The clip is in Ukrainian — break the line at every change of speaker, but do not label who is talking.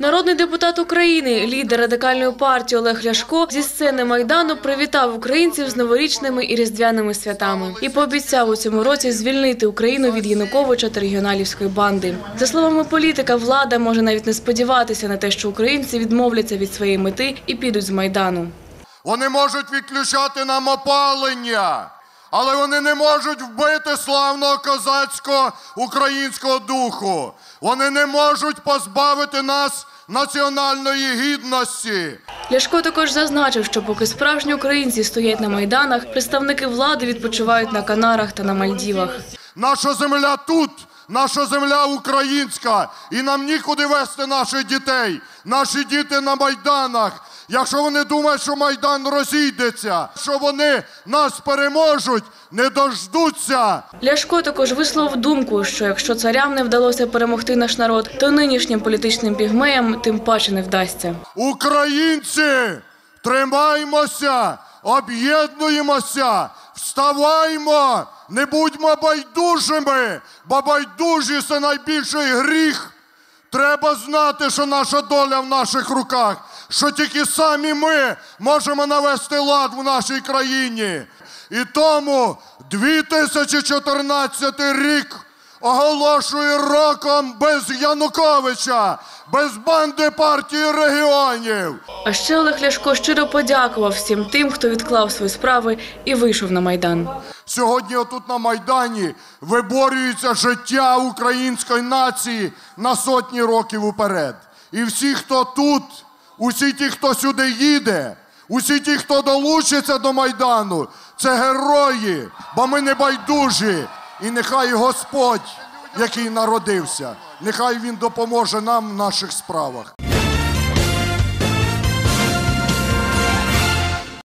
Народний депутат України, лідер радикальної партії Олег Ляшко зі сцени майдану привітав українців з новорічними і різдвяними святами і пообіцяв у цьому році звільнити Україну від Януковича та регіоналівської банди. За словами політика, влада може навіть не сподіватися на те, що українці відмовляться від своєї мети і підуть з майдану.
Вони можуть відключати нам опалення, але вони не можуть вбити славного козацького українського духу. Вони не можуть позбавити нас національної гідності.
Ляшко також зазначив, що поки справжні українці стоять на майданах, представники влади відпочивають на Канарах та на Мальдівах.
Наша земля тут, наша земля українська, і нам нікуди вести наших дітей. Наші діти на майданах. Якщо вони думають, що майдан розійдеться, що вони нас переможуть, не дождуться.
Ляшко також висловив думку, що якщо царям не вдалося перемогти наш народ, то нинішнім політичним пігмеям тим паче не вдасться.
Українці, тримаймося, об'єднуємося, вставаймо, не будьмо байдужими, бо байдужість це найбільший гріх. Треба знати, що наша доля в наших руках, що тільки самі ми можемо навести лад в нашій країні. І тому 2014 рік оголошує роком без Януковича, без банди партії регіонів.
А ще Олег Ляшко щиро подякував всім тим, хто відклав свої справи і вийшов на майдан.
Сьогодні отут на Майдані виборюється життя української нації на сотні років уперед. І всі, хто тут, усі ті, хто сюди їде, усі ті, хто долучиться до Майдану, це герої, бо ми не байдужі. І нехай Господь, який народився, нехай Він допоможе нам в наших справах.